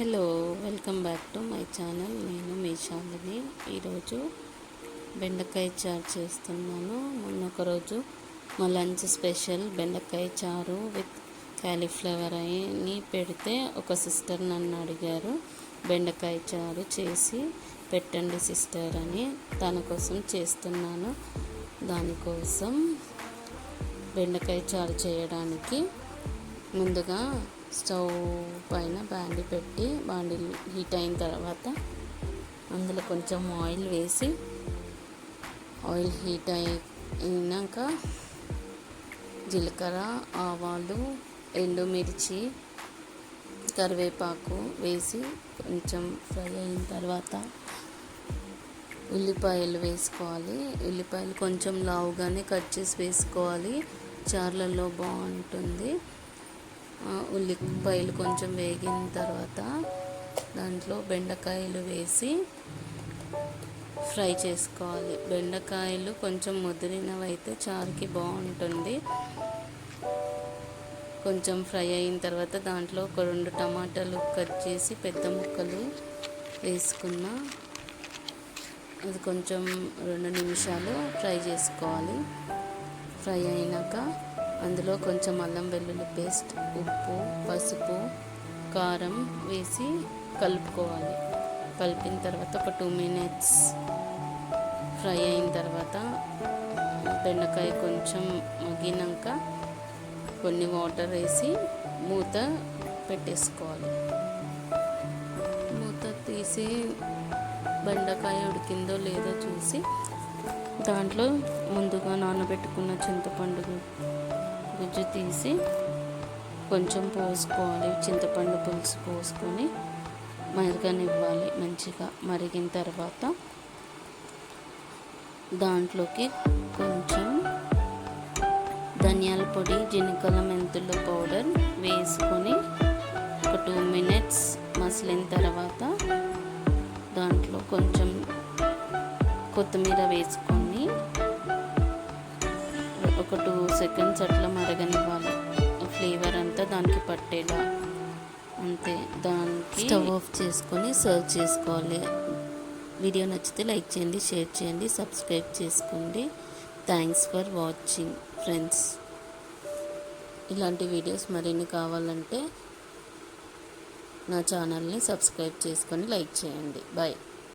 Hello welcome back to my channel. నేను మీ శాలిని. ఈరోజు బెండకాయ చారు చేస్తున్నాను. మొన్న ఒకరోజు మా లంచ్ స్పెషల్ బెండకాయ చారు విత్ క్యాలీఫ్లవర్ అని పెడితే ఒక సిస్టర్ నన్ను అడిగారు బెండకాయ చారు చేసి పెట్టండి సిస్టర్ అని. దానికోసం కోసం చేస్తున్నాను. దానికోసం బెండకాయ చారు చేయడానికి ముందుగా స్టవ్ పైన బాండి పెట్టి బాండి హీట్ అయిన తర్వాత అందులో కొంచెం ఆయిల్ వేసి ఆయిల్ హీట్ అయినాక జీలకర్ర ఆవాలు ఎండుమిర్చి కరివేపాకు వేసి కొంచెం ఫ్రై అయిన తర్వాత ఉల్లిపాయలు వేసుకోవాలి. ఉల్లిపాయలు కొంచెం లావుగానే కట్ చేసి వేసుకోవాలి. చార్లలో బాగుంటుంది. ఉల్లిపాయలు కొంచెం వేగిన తర్వాత దాంట్లో బెండకాయలు వేసి ఫ్రై చేసుకోవాలి. బెండకాయలు కొంచెం ముదిరినవైతే చారుకి బాగుంటుంది. కొంచెం ఫ్రై అయిన తర్వాత దాంట్లో ఒక రెండు టమాటాలు కట్ చేసి పెద్ద ముక్కలు వేసుకున్న అది కొంచెం రెండు నిమిషాలు ఫ్రై చేసుకోవాలి. ఫ్రై అయినాక అందులో కొంచెం అల్లం వెల్లుల్లి పేస్ట్ ఉప్పు పసుపు కారం వేసి కలుపుకోవాలి. కలిపిన తర్వాత ఒక టూ మినిట్స్ ఫ్రై అయిన తర్వాత బెండకాయ కొంచెం మగ్గినాక కొన్ని వాటర్ వేసి మూత పెట్టేసుకోవాలి. మూత తీసి బెండకాయ ఉడికిందో లేదో చూసి దాంట్లో ముందుగా నానబెట్టుకున్న చింతపండు గుజ్జు తీసి కొంచెం పోసుకోవాలి. చింతపండు పులుసు పోసుకొని మరగనివ్వాలి మంచిగా మరిగిన తర్వాత. దాంట్లోకి కొంచెం ధనియాల పొడి జినకల మెంతుల పౌడర్ వేసుకొని ఒక టూ మినిట్స్ మసిలిన తర్వాత దాంట్లో కొంచెం కొత్తిమీర వేసుకొని ఒక టూ సెకండ్స్ అట్లా మరగనివ్వాలి. ఫ్లేవర్ అంతా దానికి పట్టేలా. అంతే దానికి స్టవ్ ఆఫ్ చేసుకొని సర్వ్ చేసుకోవాలి. వీడియో నచ్చితే లైక్ చేయండి షేర్ చేయండి సబ్స్క్రైబ్ చేసుకోండి. Thanks for watching friends. ఇలాంటి వీడియోస్ మరిన్ని కావాలంటే నా ఛానల్ని సబ్స్క్రైబ్ చేసుకొని లైక్ చేయండి. బాయ్.